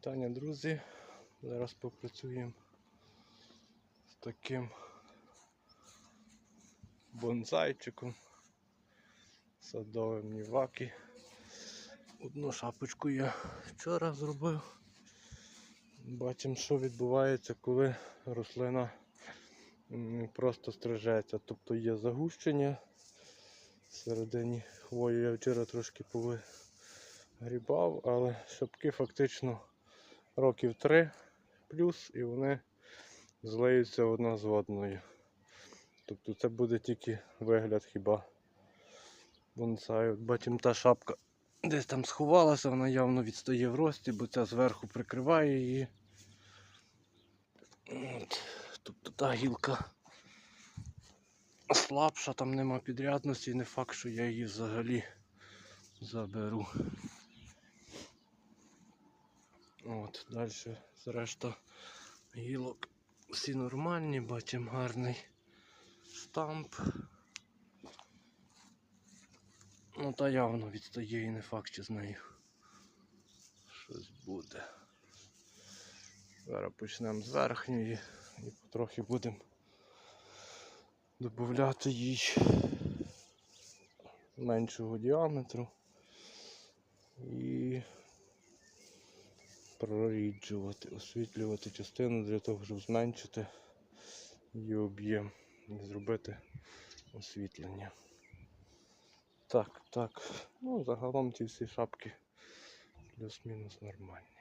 Вітання, друзі. Зараз попрацюємо з таким бонзайчиком садовим Нівакі. Одну шапочку я вчора зробив. Бачимо, що відбувається, коли рослина просто стрижеться. Тобто є загущення всередині хвої. Я вчора трошки повигрібав, але шапки фактично років 3 плюс і вони злиються одна з одною. Тобто це буде тільки вигляд хіба бонсаю. Бачимо, та шапка десь там сховалася, вона явно відстає в рості, бо ця зверху прикриває її. От. Тобто та гілка слабша, там нема підрядності, не факт, що я її взагалі заберу. От, далі зрешта гілок всі нормальні, бачимо гарний штамп. Ну та явно відстає і не факт, що з нею щось буде. Зараз почнемо з верхньої і потрохи будемо додати їй меншого діаметру і проріджувати, освітлювати частину для того, щоб зменшити її об'єм і зробити освітлення. Так, так. Ну, загалом ці всі шапки плюс-мінус нормальні.